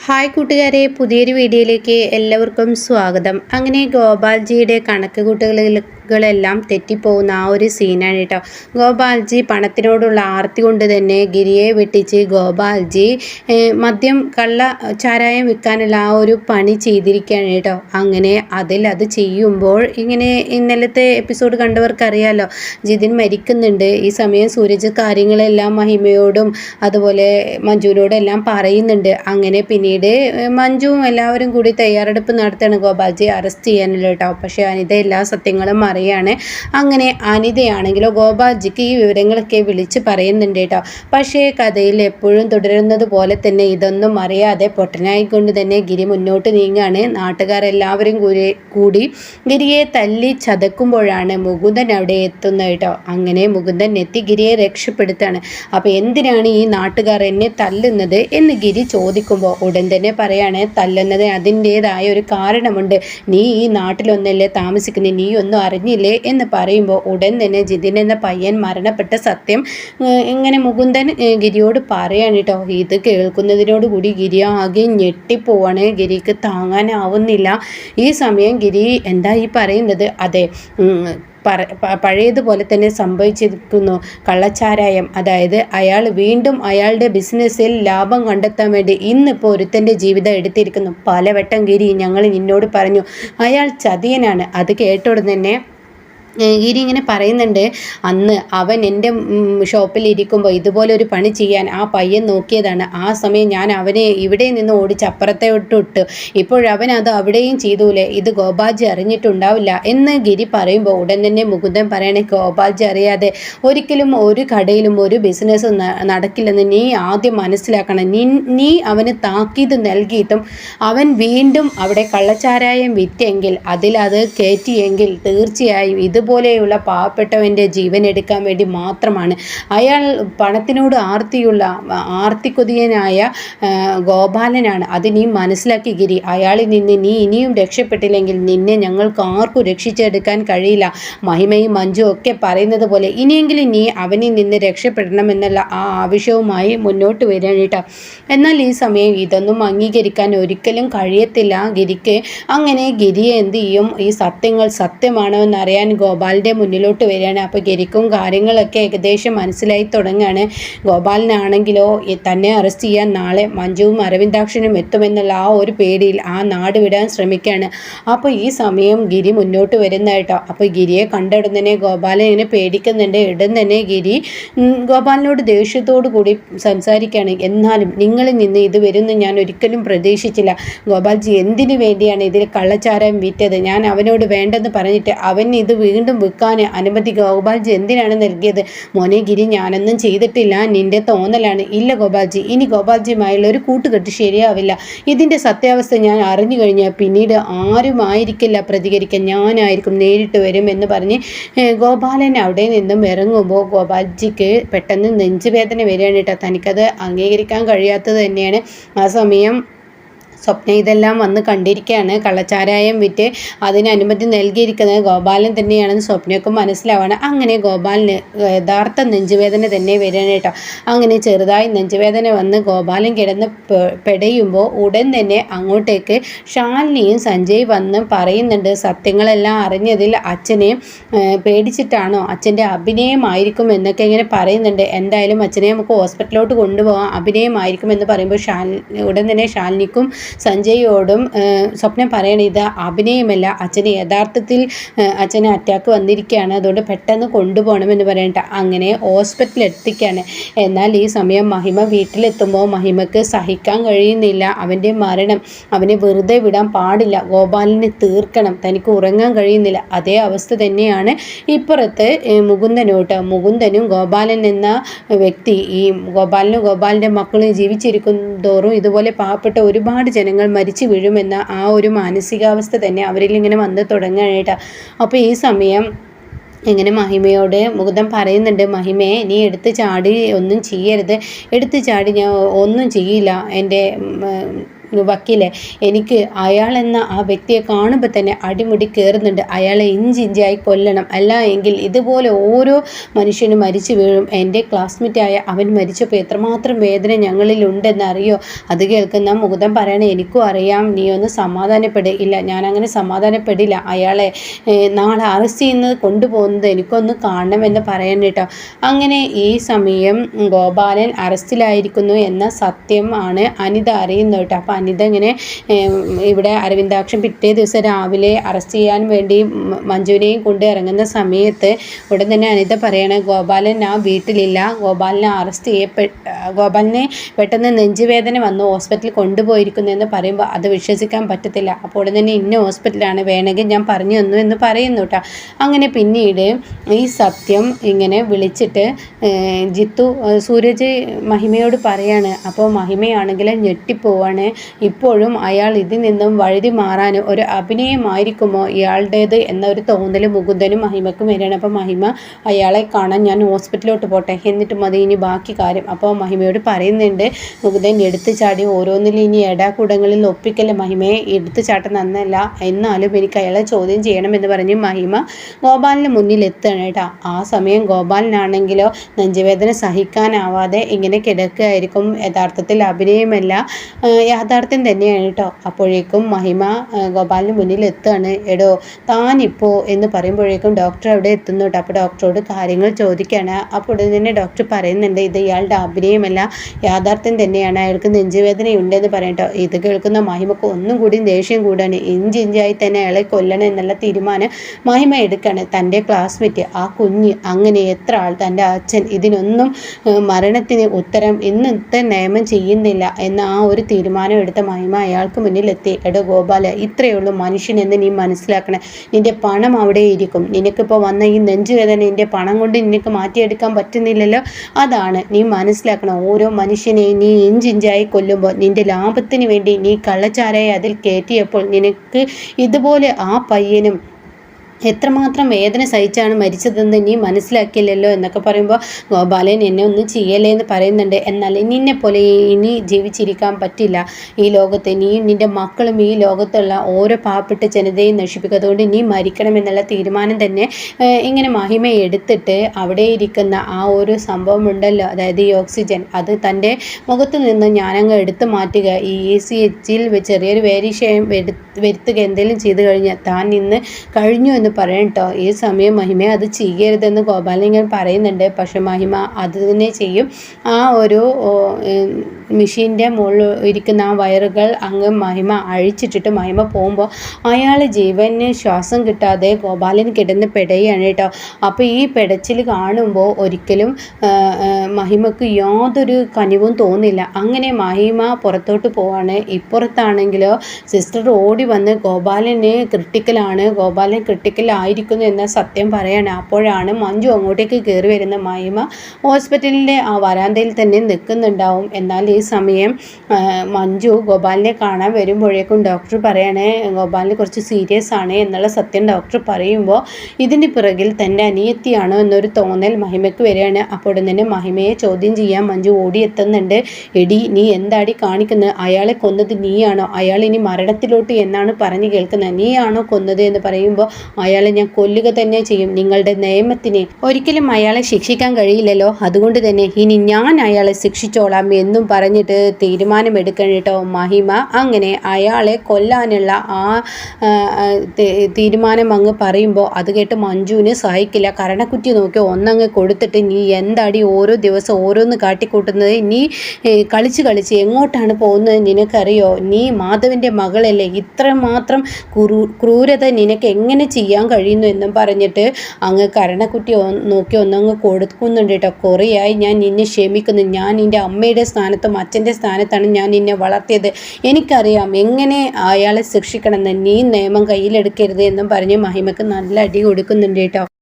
Hi കൂട്ടുകാരെ പുതിയൊരു വീഡിയോയിലേക്ക് എല്ലാവർക്കും സ്വാഗതം. അങ്ങനെ ഗോപാൽജിയുടെ കണക്ക് കൂട്ടുകളെല്ലാം തെറ്റിപ്പോകുന്ന ആ ഒരു സീനാണ് കേട്ടോ. ഗോപാൽജി പണത്തിനോടുള്ള ആർത്തി കൊണ്ട് തന്നെ ഗിരിയെ വെട്ടിച്ച് ഗോപാൽജി മദ്യം കള്ള ചാരായം വിൽക്കാനുള്ള ആ ഒരു പണി ചെയ്തിരിക്കുകയാണ് കേട്ടോ. അങ്ങനെ അതിൽ അത് ചെയ്യുമ്പോൾ ഇങ്ങനെ ഇന്നലത്തെ എപ്പിസോഡ് കണ്ടവർക്കറിയാലോ ജിതിൻ മരിക്കുന്നുണ്ട്. ഈ സമയം സൂരജ് കാര്യങ്ങളെല്ലാം മഹിമയോടും അതുപോലെ മഞ്ജുവിനോടും എല്ലാം പറയുന്നുണ്ട്. അങ്ങനെ പിന്നീട് മഞ്ജുവും എല്ലാവരും കൂടി തയ്യാറെടുപ്പ് നടത്തുകയാണ് ഗോപാൽജി അറസ്റ്റ് ചെയ്യാനുള്ള കേട്ടോ. പക്ഷേ അനിത എല്ലാ സത്യങ്ങളും അറിയാണ് അങ്ങനെ അനിതയാണെങ്കിലോ ഗോപാൽജിക്ക് ഈ വിവരങ്ങളൊക്കെ വിളിച്ച് പറയുന്നുണ്ട് കേട്ടോ. പക്ഷേ കഥയിൽ എപ്പോഴും തുടരുന്നത് പോലെ തന്നെ ഇതൊന്നും അറിയാതെ പൊട്ടനായിക്കൊണ്ട് തന്നെ ഗിരി മുന്നോട്ട് നീങ്ങാണ്. നാട്ടുകാരെല്ലാവരും കൂടി കൂടി ഗിരിയെ തല്ലി ചതക്കുമ്പോഴാണ് മുകുന്ദൻ അവിടെ എത്തുന്നത് കേട്ടോ. അങ്ങനെ മുകുന്ദൻ എത്തി ഗിരിയെ രക്ഷപ്പെടുത്താണ്. അപ്പോൾ എന്തിനാണ് ഈ നാട്ടുകാർ എന്നെ തല്ലുന്നത് എന്ന് ഗിരി ചോദിക്കുമ്പോൾ ഉടൻ തന്നെ പറയാണ് തല്ലുന്നത് അതിന്റേതായ ഒരു കാരണമുണ്ട്. നീ ഈ നാട്ടിലൊന്നല്ലേ താമസിക്കുന്നത് നീ ഒന്നും അറിഞ്ഞില്ലേ എന്ന് പറയുമ്പോൾ ഉടൻ തന്നെ ജിതിൻ എന്ന പയ്യൻ മരണപ്പെട്ട സത്യം ഇങ്ങനെ മുകുന്ദൻ ഗിരിയോട് പറയാണ് കേട്ടോ. ഇത് കേൾക്കുന്നതിനോടുകൂടി ഗിരി ആകെ ഞെട്ടിപ്പോവാണ്. ഗിരിക്ക് താങ്ങാനാവുന്നില്ല. ഈ സമയം ഗിരി എന്താ ഈ പറയുന്നത്? അതെ പറ പഴയതുപോലെ തന്നെ സംഭവിച്ചിരിക്കുന്നു. കള്ളച്ചാരായം. അതായത് അയാൾ വീണ്ടും അയാളുടെ ബിസിനസ്സിൽ ലാഭം കണ്ടെത്താൻ വേണ്ടി ഇന്നിപ്പോൾ ഒരുത്തന്റെ ജീവിതം എടുത്തിരിക്കുന്നു. പലവട്ടം ഗിരി ഞങ്ങൾ നിന്നോട് പറഞ്ഞു അയാൾ ചതിയനാണ്. അത് കേട്ടോടെ തന്നെ ഗിരി ഇങ്ങനെ പറയുന്നുണ്ട് അന്ന് അവൻ എന്റെ ഷോപ്പിൽ ഇരിക്കുമ്പോൾ ഇതുപോലെ ഒരു പണി ചെയ്യാൻ ആ പയ്യൻ നോക്കിയതാണ്. ആ സമയം ഞാൻ അവനെ ഇവിടെ നിന്ന് ഓടിച്ച് അപ്പുറത്തെ വിട്ടു ഇപ്പോഴവൻ അത് അവിടെയും ചെയ്തൂലേ? ഇത് ഗോപാൽജി അറിഞ്ഞിട്ടുണ്ടാവില്ല. എന്ന് ഗിരി പറയുമ്പോൾ ഉടൻ തന്നെ മുകുന്ദൻ പറയണേ ഗോപാൽജി അറിയാതെ ഒരിക്കലും ഒരു കടയിലും ഒരു ബിസിനസ് നടക്കില്ലെന്ന് നീ ആദ്യം മനസ്സിലാക്കണം. നീ നീ അവന് താക്കീത് നൽകിയിട്ടും അവൻ വീണ്ടും അവിടെ കള്ളച്ചാരായം വിറ്റെങ്കിൽ അതിലത് കയറ്റിയെങ്കിൽ തീർച്ചയായും ഇത് ഇതുപോലെയുള്ള പാവപ്പെട്ടവന്റെ ജീവൻ എടുക്കാൻ വേണ്ടി മാത്രമാണ്. അയാൾ പണത്തിനോട് ആർത്തിയുള്ള ആർത്തിക്കൊതിയനായ ഗോപാലനാണ്. അത് നീ മനസ്സിലാക്കി ഗിരി. അയാളിൽ നിന്ന് നീ ഇനിയും രക്ഷപ്പെട്ടില്ലെങ്കിൽ നിന്നെ ഞങ്ങൾക്ക് ആർക്കും രക്ഷിച്ചെടുക്കാൻ കഴിയില്ല. മഹിമയും മഞ്ജു ഒക്കെ പറയുന്നത് പോലെ ഇനിയെങ്കിലും നീ അവനിൽ നിന്ന് രക്ഷപ്പെടണമെന്നുള്ള ആ ആവശ്യവുമായി മുന്നോട്ട് വരാനിട്ടോ എന്നാൽ ഈ സമയം ഇതൊന്നും അംഗീകരിക്കാൻ ഒരിക്കലും കഴിയത്തില്ല ഗിരിക്ക്. അങ്ങനെ ഗിരിയെ എന്ത് ചെയ്യും? ഈ സത്യങ്ങൾ സത്യമാണോ എന്നറിയാൻ ഗോപാലിന്റെ മുന്നിലോട്ട് വരികയാണ്. അപ്പോൾ ഗരിക്കും കാര്യങ്ങളൊക്കെ ഏകദേശം മനസ്സിലായി തുടങ്ങുകയാണ്. ഗോപാലിനാണെങ്കിലോ തന്നെ അറസ്റ്റ് ചെയ്യാൻ നാളെ മഞ്ജുവും അരവിന്ദാക്ഷനും എത്തുമെന്നുള്ള ആ ഒരു പേടിയിൽ ആ നാട് വിടാൻ ശ്രമിക്കുകയാണ്. അപ്പോൾ ഈ സമയം ഗിരി മുന്നോട്ട് വരുന്നതായിട്ടോ അപ്പോൾ ഗിരിയെ കണ്ടിടുന്നതിനെ ഗോപാലൻ ഇങ്ങനെ പേടിക്കുന്നുണ്ട്. ഇടം തന്നെ ഗിരി ഗോപാലിനോട് ദേഷ്യത്തോടു കൂടി സംസാരിക്കുകയാണ്. എന്നാലും നിങ്ങളിൽ നിന്ന് ഇത് വരുമെന്ന് ഞാൻ ഒരിക്കലും പ്രതീക്ഷിച്ചില്ല. ഗോപാൽജി എന്തിനു വേണ്ടിയാണ് ഇതിൽ കള്ളച്ചാരം വിറ്റത് ഞാൻ അവനോട് വേണ്ടെന്ന് പറഞ്ഞിട്ട് അവൻ ഇത് വീണ്ടും വീണ്ടും വിൽക്കാൻ അനുമതി ഗോപാൽജി എന്തിനാണ് നൽകിയത്? മോനെ ഗിരി ഞാനൊന്നും ചെയ്തിട്ടില്ല. നിന്റെ തോന്നലാണ്. ഇല്ല ഗോപാൽജി. ഇനി ഗോപാൽജിയുമായുള്ള ഒരു കൂട്ടുകെട്ട് ശരിയാവില്ല. ഇതിന്റെ സത്യാവസ്ഥ ഞാൻ അറിഞ്ഞു കഴിഞ്ഞാൽ പിന്നീട് ആരുമായിരിക്കില്ല പ്രതികരിക്കാൻ. ഞാനായിരിക്കും നേരിട്ട് വരും എന്ന് പറഞ്ഞ് ഗോപാലൻ അവിടെ നിന്നും ഇറങ്ങുമ്പോൾ ഗോപാൽജിക്ക് പെട്ടെന്ന് നെഞ്ചുവേദന വരികയാണ് കേട്ടോ. തനിക്കത് അംഗീകരിക്കാൻ കഴിയാത്തത് തന്നെയാണ്. ആ സമയം സ്വപ്ന ഇതെല്ലാം വന്ന് കണ്ടിരിക്കുകയാണ് കള്ളച്ചാരായം വിറ്റ് അതിന് അനുമതി നൽകിയിരിക്കുന്നത് ഗോപാലൻ തന്നെയാണെന്ന് സ്വപ്നയൊക്കെ മനസ്സിലാവാണ്. അങ്ങനെ ഗോപാലിന് യഥാർത്ഥ നെഞ്ചുവേദന തന്നെ വരികയാണ് കേട്ടോ. അങ്ങനെ ചെറുതായി നെഞ്ചുവേദന വന്ന് ഗോപാലൻ കിടന്ന് പെടയുമ്പോൾ ഉടൻ തന്നെ അങ്ങോട്ടേക്ക് ഷാലിനിയും സഞ്ജയ് വന്ന് പറയുന്നുണ്ട് സത്യങ്ങളെല്ലാം അറിഞ്ഞതിൽ അച്ഛനെ പേടിച്ചിട്ടാണോ? അച്ഛന്റെ അഭിനയമായിരിക്കും എന്നൊക്കെ ഇങ്ങനെ പറയുന്നുണ്ട്. എന്തായാലും അച്ഛനെ നമുക്ക് ഹോസ്പിറ്റലിലോട്ട് കൊണ്ടുപോകാം. അഭിനയമായിരിക്കും എന്ന് പറയുമ്പോൾ ഷാൽ ഉടൻ തന്നെ ഷാലിനിക്കും സഞ്ജയോടും സ്വപ്നം പറയണ ഇത് അഭിനയമല്ല. അച്ഛന് യഥാർത്ഥത്തിൽ അച്ഛന് അറ്റാക്ക് വന്നിരിക്കുകയാണ്. അതുകൊണ്ട് പെട്ടെന്ന് കൊണ്ടുപോകണമെന്ന് പറയണ്ട. അങ്ങനെ ഹോസ്പിറ്റലിൽ എത്തിക്കുകയാണ് എന്നാൽ ഈ സമയം മഹിമ വീട്ടിലെത്തുമ്പോൾ മഹിമക്ക് സഹിക്കാൻ കഴിയുന്നില്ല. അവന്റെ മരണം അവനെ വെറുതെ വിടാൻ പാടില്ല. ഗോപാലിനെ തീർക്കണം. തനിക്ക് ഉറങ്ങാൻ കഴിയുന്നില്ല. അതേ അവസ്ഥ തന്നെയാണ് ഇപ്പുറത്ത് മുകുന്ദനോട്ട്. മുകുന്ദനും ഗോപാലൻ എന്ന വ്യക്തി ഈ ഗോപാലനും ഗോപാലിന്റെ മക്കളും ജീവിച്ചിരിക്കും തോറും ഇതുപോലെ പാവപ്പെട്ട ഒരുപാട് ജനങ്ങൾ മരിച്ചു വീഴുമെന്ന ആ ഒരു മാനസികാവസ്ഥ തന്നെ അവരിൽ ഇങ്ങനെ വന്ന് തുടങ്ങാനായിട്ട് അപ്പോൾ ഈ സമയം ഇങ്ങനെ മഹിമയോട് മുകുതം പറയുന്നുണ്ട് മഹിമയെ നീ എടുത്ത് ചാടി ഒന്നും ചെയ്യരുത്. എടുത്ത് ചാടി ഞാൻ ഒന്നും ചെയ്യില്ല. എന്റെ വക്കീലെ. എനിക്ക് അയാൾ എന്ന ആ വ്യക്തിയെ കാണുമ്പോൾ തന്നെ അടിമുടി കയറുന്നുണ്ട് അയാളെ ഇഞ്ചിഞ്ചായി കൊല്ലണം. അല്ല എങ്കിൽ ഇതുപോലെ ഓരോ മനുഷ്യനും മരിച്ചു വീഴും. എന്റെ ക്ലാസ്മേറ്റായ അവൻ മരിച്ചപ്പോൾ എത്രമാത്രം വേദന ഞങ്ങളിൽ ഉണ്ടെന്നറിയോ? അത് കേൾക്കുന്ന മുകുതം പറയണേ എനിക്കും അറിയാം. നീ ഒന്ന് സമാധാനപ്പെടില്ല ഞാനങ്ങനെ സമാധാനപ്പെടില്ല. അയാളെ നാളെ അറസ്റ്റ് ചെയ്യുന്നത് കൊണ്ടുപോകുന്നത് എനിക്കൊന്ന് കാണണമെന്ന് പറയണം കേട്ടോ. അങ്ങനെ ഈ സമയം ഗോപാലൻ അറസ്റ്റിലായിരിക്കുന്നു എന്ന സത്യം ആണ് അനിത അറിയുന്നത് കേട്ടോ. അപ്പോൾ അനിത ഇങ്ങനെ ഇവിടെ അരവിന്ദാക്ഷൻ പിറ്റേ ദിവസം രാവിലെ അറസ്റ്റ് ചെയ്യാൻ വേണ്ടി മഞ്ജുവിനെയും കൊണ്ട് ഇറങ്ങുന്ന സമയത്ത് ഉടൻ തന്നെ അനിത പറയണ ഗോപാലൻ ആ വീട്ടിലില്ല. ഗോപാലിനെ അറസ്റ്റ് ചെയ്യപ്പെ ഗോപാലിനെ പെട്ടെന്ന് നെഞ്ചുവേദന വന്നു ഹോസ്പിറ്റലിൽ കൊണ്ടുപോയിരിക്കുന്നു എന്ന് പറയുമ്പോൾ അത് വിശ്വസിക്കാൻ പറ്റത്തില്ല. അപ്പോൾ ഉടൻ തന്നെ ഇന്ന ഹോസ്പിറ്റലാണ് വേണമെങ്കിൽ ഞാൻ പറഞ്ഞു തന്നു എന്ന് പറയുന്നു കേട്ടോ അങ്ങനെ പിന്നീട് ഈ സത്യം ഇങ്ങനെ വിളിച്ചിട്ട് ജിത്തു സൂരജ് മഹിമയോട് പറയാണ് അപ്പോൾ മഹിമയാണെങ്കിൽ ഞെട്ടിപ്പോവാണ്. ഇപ്പോഴും അയാൾ ഇതിൽ നിന്നും വഴുതി മാറാൻ ഒരു അഭിനയമായിരിക്കുമോ? ഇയാളുടേത് എന്നൊരു തോന്നൽ മുകുന്ദനും മഹിമക്കും വരികയാണ് അപ്പോൾ മഹിമ അയാളെ കാണാൻ ഞാൻ ഹോസ്പിറ്റലിലോട്ട് പോട്ടെ. എന്നിട്ട് മതി ഇനി ബാക്കി കാര്യം. അപ്പോൾ മഹിമയോട് പറയുന്നുണ്ട് മുകുന്ദൻ എടുത്തു ചാടി ഓരോന്നിലും ഇനി എടാക്കൂടങ്ങളിൽ ഒപ്പിക്കല്ലേ മഹിമയെ എടുത്തു ചാട്ടം നന്നല്ല. എന്നാലും എനിക്ക് അയാളെ ചോദ്യം ചെയ്യണമെന്ന് പറഞ്ഞ് മഹിമ ഗോപാലിന് മുന്നിൽ എത്തുകയാണ് കേട്ടോ. ആ സമയം ഗോപാലിനാണെങ്കിലോ നെഞ്ചുവേദന സഹിക്കാനാവാതെ ഇങ്ങനെ കിടക്കുകയായിരിക്കും. യഥാർത്ഥത്തിൽ അഭിനയമല്ല യാഥാർത്ഥ്യം തന്നെയാണ് കേട്ടോ അപ്പോഴേക്കും മഹിമ ഗോപാലിന് മുന്നിൽ എത്തുകയാണ്. എടോ താനിപ്പോൾ എന്ന് പറയുമ്പോഴേക്കും ഡോക്ടർ അവിടെ എത്തുന്നു അപ്പോൾ ഡോക്ടറോട് കാര്യങ്ങൾ ചോദിക്കുകയാണ്. അപ്പോൾ ഉടനെ തന്നെ ഡോക്ടർ പറയുന്നുണ്ട് ഇത് ഇയാളുടെ അഭിനയമല്ല യാഥാർത്ഥ്യം തന്നെയാണ്. അയാൾക്ക് നെഞ്ചുവേദനയുണ്ടെന്ന് പറയട്ടോ ഇത് കേൾക്കുന്ന മഹിമക്ക് ഒന്നും കൂടി ദേഷ്യം കൂടാണ്. ഇഞ്ചിഞ്ചായി തന്നെ അയാളെ കൊല്ലണം എന്നുള്ള തീരുമാനം മഹിമ എടുക്കുകയാണ്. തന്റെ ക്ലാസ്മേറ്റ് ആ കുഞ്ഞ് അങ്ങനെ എത്ര ആൾ തന്റെ അച്ഛൻ ഇതിനൊന്നും മരണത്തിന് ഉത്തരം ഇന്നത്തെ നിയമം ചെയ്യുന്നില്ല എന്ന ആ ഒരു തീരുമാനം എടുത്ത മഹിമ അയാൾക്ക് മുന്നിലെത്തി. എടോ ഗോപാല ഇത്രയേ ഉള്ളൂ മനുഷ്യനെന്ന് നീ മനസ്സിലാക്കണേ. നിന്റെ പണം അവിടെ ഇരിക്കും. നിനക്കിപ്പോൾ വന്ന ഈ നെഞ്ചുവേദന നിന്റെ പണം കൊണ്ട് നിനക്ക് മാറ്റിയെടുക്കാൻ പറ്റുന്നില്ലല്ലോ? അതാണ് നീ മനസ്സിലാക്കണം. ഓരോ മനുഷ്യനെയും നീ ഇഞ്ചിഞ്ചായി കൊല്ലുമ്പോൾ നിന്റെ ലാഭത്തിന് വേണ്ടി നീ കള്ളച്ചാരായി അതിൽ കയറ്റിയപ്പോൾ നിനക്ക് ഇതുപോലെ ആ പയ്യനും എത്രമാത്രം വേദന സഹിച്ചാണ് മരിച്ചതെന്ന് നീ മനസ്സിലാക്കിയില്ലല്ലോ എന്നൊക്കെ പറയുമ്പോൾ ഗോപാലൻ എന്നെ ഒന്നും ചെയ്യല്ലേ എന്ന് പറയുന്നുണ്ട്. എന്നാൽ നിന്നെ പോലെ ഇനി ജീവിച്ചിരിക്കാൻ പറ്റില്ല ഈ ലോകത്ത്. നീയും നിന്റെ മക്കളും ഈ ലോകത്തുള്ള ഓരോ പാവപ്പെട്ട ജനതയും നശിപ്പിക്കും അതുകൊണ്ട് നീ മരിക്കണമെന്നുള്ള തീരുമാനം തന്നെ ഇങ്ങനെ മഹിമ എടുത്തിട്ട് അവിടെ ഇരിക്കുന്ന ആ ഒരു സംഭവം ഉണ്ടല്ലോ. അതായത് ഈ ഓക്സിജൻ. അത് തന്റെ മുഖത്ത് നിന്ന് ഞാനങ്ങ് എടുത്തു മാറ്റുക. ഈ എ സി എച്ചിൽ ചെറിയൊരു വേരിഷയം വരുത്തുക എന്തെങ്കിലും ചെയ്തു കഴിഞ്ഞാൽ താൻ ഇന്ന് കഴിഞ്ഞു എന്ന് പറയണം കേട്ടോ ഈ സമയം മഹിമ അത് ചെയ്യരുതെന്ന് ഗോപാലൻ പറയുന്നുണ്ട്. പക്ഷെ മഹിമ അത് തന്നെ ചെയ്യും. ആ ഒരു മെഷീന്റെ മുകളിൽ ഇരിക്കുന്ന ആ വയറുകൾ അങ്ങ് മഹിമ അഴിച്ചിട്ടിട്ട് മഹിമ പോകുമ്പോൾ അയാൾ ജീവന് ശ്വാസം കിട്ടാതെ ഗോപാലൻ കിടന്ന് പെടയാണ് കേട്ടോ. അപ്പോൾ ഈ പെടച്ചിൽ കാണുമ്പോൾ ഒരിക്കലും മഹിമക്ക് യാതൊരു കനിവും തോന്നില്ല. അങ്ങനെ മഹിമ പുറത്തോട്ട് പോവാണ്. ഇപ്പുറത്താണെങ്കിലോ സിസ്റ്റർ ഓടി വന്ന് ഗോപാലന് ക്രിട്ടിക്കലാണ് ഗോപാലൻ ക്രിട്ടിക്കലായിരിക്കുന്നു എന്ന സത്യം പറയാണ്. അപ്പോഴാണ് മഞ്ജു അങ്ങോട്ടേക്ക് കയറി വരുന്ന മഹിമ ഹോസ്പിറ്റലിന്റെ ആ വരാന്തയിൽ തന്നെ നിൽക്കുന്നുണ്ടാവും. എന്നാൽ ഈ സമയം മഞ്ജു ഗോപാലിനെ കാണാൻ വരുമ്പോഴേക്കും ഡോക്ടർ പറയണേ ഗോപാലിന് കുറച്ച് സീരിയസ് ആണ് എന്നുള്ള സത്യം ഡോക്ടർ പറയുമ്പോൾ ഇതിന് പിറകിൽ തന്റെ അനിയത്തിയാണ് എന്നൊരു തോന്നൽ മഹിമയ്ക്ക് വരികയാണ്. അപ്പോൾ തന്നെ മഹിമയെ ചോദ്യം ചെയ്യാൻ മഞ്ജു ഓടിയെത്തുന്നുണ്ട്. എടി നീ എന്താടി കാണിക്കുന്നത് അയാളെ കൊന്നത് നീയാണോ? അയാൾ ഇനി മരണത്തിലോട്ട് എന്നാണ് പറഞ്ഞു കേൾക്കുന്നത് നീയാണോ കൊന്നത്? എന്ന് പറയുമ്പോൾ അയാളെ ഞാൻ കൊല്ലുക തന്നെ ചെയ്യും. നിങ്ങളുടെ നിയമത്തിന് ഒരിക്കലും അയാളെ ശിക്ഷിക്കാൻ കഴിയില്ലല്ലോ. അതുകൊണ്ട് തന്നെ ഇനി ഞാൻ അയാളെ ശിക്ഷിച്ചോളാം എന്നും പറഞ്ഞ് പറഞ്ഞിട്ട് തീരുമാനമെടുക്കണം കേട്ടോ മഹിമ. അങ്ങനെ അയാളെ കൊല്ലാനുള്ള ആ തീരുമാനം അങ്ങ് പറയുമ്പോൾ അത് കേട്ട് മഞ്ജുവിന് സഹിക്കില്ല. കരണക്കുറ്റി നോക്കി ഒന്നങ്ങ് കൊടുത്തിട്ട് നീ എന്താടി ഓരോ ദിവസം ഓരോന്ന് കാട്ടിക്കൂട്ടുന്നത്? നീ കളിച്ച് കളിച്ച് എങ്ങോട്ടാണ് പോകുന്നത് നിനക്കറിയോ? നീ മാധവിന്റെ മകളല്ലേ? ഇത്രമാത്രം ക്രൂരത നിനക്ക് എങ്ങനെ ചെയ്യാൻ കഴിയുന്നു എന്നും പറഞ്ഞിട്ട് അങ്ങ് കരണക്കുറ്റി നോക്കി ഒന്നങ്ങ് കൊടുക്കുന്നുണ്ട് കേട്ടോ. കുറേയായി ഞാൻ നിന്നെ ക്ഷമിക്കുന്നു. ഞാൻ നിന്റെ അമ്മയുടെ സ്ഥാനത്ത് അച്ഛന്റെ സ്ഥാനത്താണ് ഞാൻ നിന്നെ വളർത്തിയത്. എനിക്കറിയാം എങ്ങനെ അയാളെ ശിക്ഷിക്കണമെന്ന്. നീ നിയമം കയ്യിലെടുക്കരുത് എന്നും പറഞ്ഞ് മഹിമക്ക് നല്ല അടി കൊടുക്കുന്നുണ്ട് കേട്ടോ.